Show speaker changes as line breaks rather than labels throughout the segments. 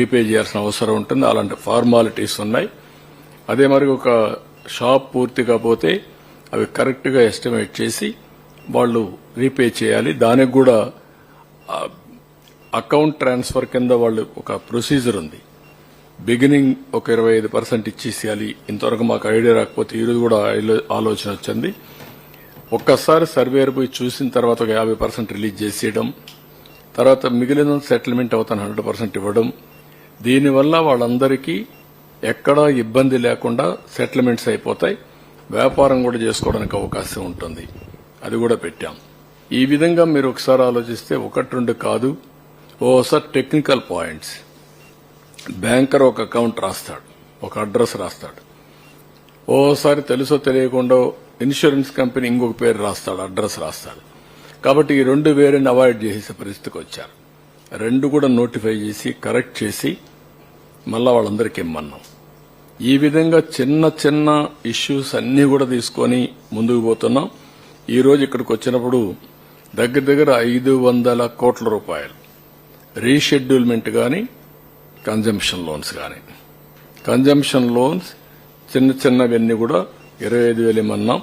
Repay చేయాల్సిన అవసరం ఉంటుంది. అలాంటి ఫార్మాలిటీస్ ఉన్నాయి. అదే మరి ఒక షాప్ పూర్తిగా పోతే అవి కరెక్ట్గా ఎస్టిమేట్ చేసి వాళ్ళు రీపే చేయాలి. దానికి కూడా అకౌంట్ ట్రాన్స్ఫర్ కింద వాళ్ళు ఒక ప్రొసీజర్ ఉంది. బిగినింగ్ ఒక ఇరవై ఐదు పర్సెంట్ ఇచ్చేసేయాలి. ఇంతవరకు మాకు ఐడియా రాకపోతే ఈరోజు కూడా ఆలోచన వచ్చింది. ఒక్కసారి సర్వేర్ పోయి చూసిన తర్వాత ఒక యాభై పర్సెంట్ రిలీజ్ చేసేయడం. తర్వాత మిగిలిన సెటిల్మెంట్ అవుతాను హండ్రెడ్ పర్సెంట్ ఇవ్వడం. దీనివల్ల వాళ్ళందరికీ ఎక్కడా ఇబ్బంది లేకుండా సెటిల్మెంట్స్ అయిపోతాయి. వ్యాపారం కూడా చేసుకోవడానికి అవకాశం ఉంటుంది. అది కూడా పెట్టాం. ఈ విధంగా మీరు ఒకసారి ఆలోచిస్తే ఒకటి రెండు కాదు ఓసారి టెక్నికల్ పాయింట్స్. బ్యాంకర్ ఒక అకౌంట్ రాస్తాడు ఒక అడ్రస్ రాస్తాడు. ఓసారి తెలుసో తెలియకుండా ఇన్సూరెన్స్ కంపెనీ ఇంకొక పేరు రాస్తాడు అడ్రస్ రాస్తాడు. కాబట్టి ఈ రెండు వేరేని అవాయిడ్ చేసే పరిస్థితికి వచ్చారు. రెండు కూడా నోటిఫై చేసి కరెక్ట్ చేసి మళ్ళా వాళ్ళందరికీ ఇమ్మన్నాం. ఈ విధంగా చిన్న చిన్న ఇష్యూస్ అన్నీ కూడా తీసుకొని ముందుకు పోతున్నాం. ఈరోజు ఇక్కడికి వచ్చినప్పుడు దగ్గర దగ్గర ఐదు వందల కోట్ల రూపాయలు రీషెడ్యూల్మెంట్ కానీ కన్జంప్షన్ లోన్స్ కానీ కన్జంప్షన్ లోన్స్ చిన్న చిన్నవన్నీ కూడా ఇరవై ఐదు వేలు ఇమ్మన్నాం.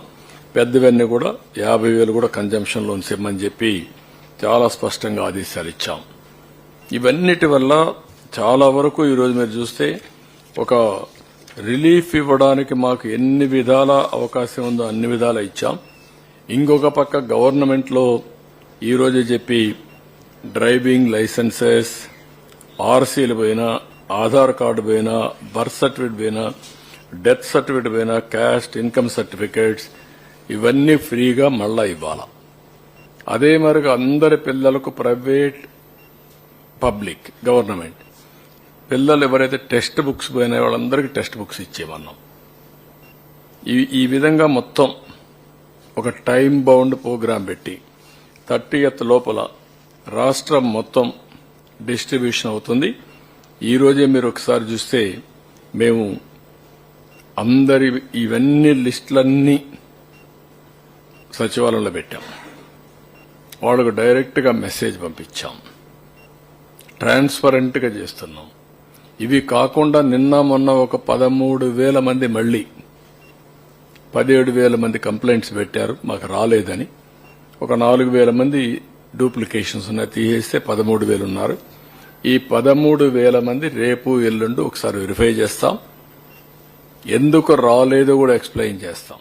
పెద్దవన్నీ కూడా యాభై వేలు కూడా కన్జంప్షన్ లోన్స్ ఇమ్మని చెప్పి చాలా స్పష్టంగా ఆదేశాలు ఇచ్చాం. ఇవన్నిటి వల్ల చాలా వరకు ఈరోజు మీరు చూస్తే ఒక రిలీఫ్ ఇవ్వడానికి మాకు ఎన్ని విధాల అవకాశం ఉందో అన్ని విధాలా ఇచ్చాం. ఇంకొక పక్క గవర్నమెంట్లో ఈరోజు చెప్పి డ్రైవింగ్ లైసెన్సెస్ ఆర్సీలు పోయినా ఆధార్ కార్డు పోయినా బర్త్ సర్టిఫికేట్ పోయినా డెత్ సర్టిఫికేట్ పోయినా క్యాస్ట్ ఇన్కమ్ సర్టిఫికేట్స్ ఇవన్నీ ఫ్రీగా మళ్ళా ఇవ్వాలా. అదే మరిగా అందరి పిల్లలకు ప్రైవేట్ పబ్లిక్ గవర్నమెంట్. పిల్లలు ఎవరైతే టెక్స్ట్ బుక్స్ పోయిన వాళ్ళందరికీ టెక్స్ట్ బుక్స్ ఇచ్చేమన్నాం ఈ ఈ విధంగా మొత్తం ఒక టైం బౌండ్ ప్రోగ్రాం పెట్టి థర్టీయత్ లోపల రాష్ట్రం మొత్తం డిస్ట్రిబ్యూషన్ అవుతుంది. ఈరోజే మీరు ఒకసారి చూస్తే మేము అందరి ఇవన్నీ లిస్టులన్నీ సచివాలయంలో పెట్టాం. వాళ్ళకు డైరెక్ట్గా మెసేజ్ పంపించాం. ట్రాన్స్పరెంట్గా చేస్తున్నాం. ఇవి కాకుండా నిన్న మొన్న ఒక పదమూడు వేల మంది మళ్ళీ పదిహేడు వేల మంది కంప్లైంట్స్ పెట్టారు మాకు రాలేదని. ఒక నాలుగు వేల మంది డూప్లికేషన్స్ ఉన్నాయి తీసేస్తే పదమూడు వేలు ఉన్నారు. ఈ పదమూడు వేల మంది రేపు ఎల్లుండి ఒకసారి వెరిఫై చేస్తాం. ఎందుకు రాలేదో కూడా ఎక్స్ప్లెయిన్ చేస్తాం.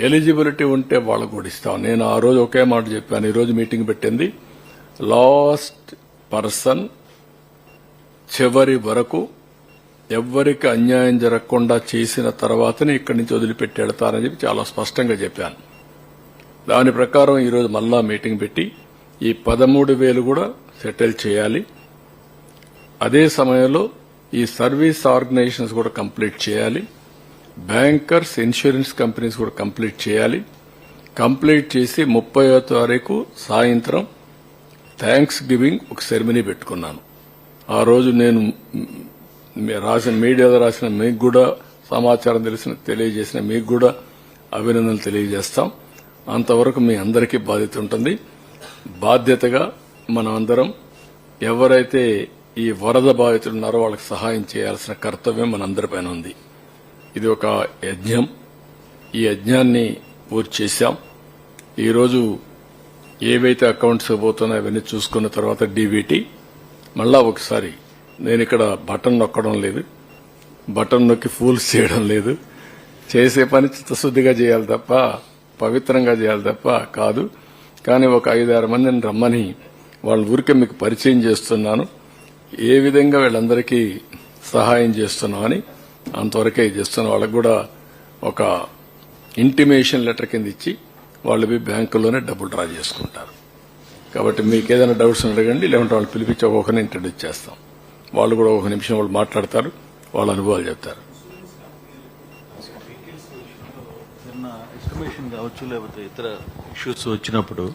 ఎలిజిబిలిటీ ఉంటే వాళ్ళకు కూడా ఇస్తాం. నేను ఆ రోజు ఒకే మాట చెప్పాను ఈరోజు మీటింగ్ పెట్టింది లాస్ట్ పర్సన్ చివరి వరకు ఎవ్వరికి అన్యాయం జరగకుండా చేసిన తర్వాతనే ఇక్కడి నుంచి వదిలిపెట్టి వెళతారని చెప్పి చాలా స్పష్టంగా చెప్పాను. దాని ప్రకారం ఈరోజు మళ్ళా మీటింగ్ పెట్టి ఈ పదమూడు వేలు కూడా సెటిల్ చేయాలి. అదే సమయంలో ఈ సర్వీస్ ఆర్గనైజేషన్స్ కూడా కంప్లీట్ చేయాలి. బ్యాంకర్స్ ఇన్సూరెన్స్ కంపెనీస్ కూడా కంప్లీట్ చేయాలి. కంప్లీట్ చేసి ముప్పయో తారీఖు సాయంత్రం థ్యాంక్స్ గివింగ్ ఒక సెరమనీ పెట్టుకున్నాను. ఆ రోజు నేను మీ రాసిన మీడియాలో రాసిన మీకు కూడా సమాచారం తెలిసిన తెలియజేసిన మీకు కూడా అభినందనలు తెలియజేస్తాం. అంతవరకు మీ అందరికీ బాధ్యత ఉంటుంది. బాధ్యతగా మనమందరం అందరం ఎవరైతే ఈ వరద బాధితులు ఉన్నారో వాళ్ళకి సహాయం చేయాల్సిన కర్తవ్యం మనందరిపైన ఉంది. ఇది ఒక యజ్ఞం. ఈ యజ్ఞాన్ని పూర్తి చేశాం. ఈరోజు ఏవైతే అకౌంట్స్ పోతున్నాయో అవన్నీ చూసుకున్న తర్వాత డీబీటీ మళ్ళా ఒకసారి నేను ఇక్కడ బటన్ నొక్కడం లేదు. బటన్ నొక్కి ఫూల్స్ చేయడం లేదు. చేసే పని చిత్తశుద్దిగా చేయాలి తప్ప పవిత్రంగా చేయాలి తప్ప కాదు. కానీ ఒక ఐదారు మందిని రమ్మని వాళ్ళ ఊరికే మీకు పరిచయం చేస్తున్నాను. ఏ విధంగా వీళ్ళందరికీ సహాయం చేస్తున్నామని అంతవరకే చేస్తున్న వాళ్ళకు కూడా ఒక ఇంటిమేషన్ లెటర్ కింద ఇచ్చి వాళ్ళు బ్యాంకులోనే డబ్బులు డ్రా చేసుకుంటారు. కాబట్టి మీకు ఏదైనా డౌట్స్ అడగండి లేకుంటే వాళ్ళు పిలిపించి ఒక్కొక్కరిని ఇంట్రడ్యూస్ చేస్తాం. వాళ్ళు కూడా ఒక నిమిషం వాళ్ళు మాట్లాడతారు వాళ్ళ అనుభవాలు చెప్తారు.
కావచ్చు లేకపోతే ఇతర ఇష్యూస్ వచ్చినప్పుడు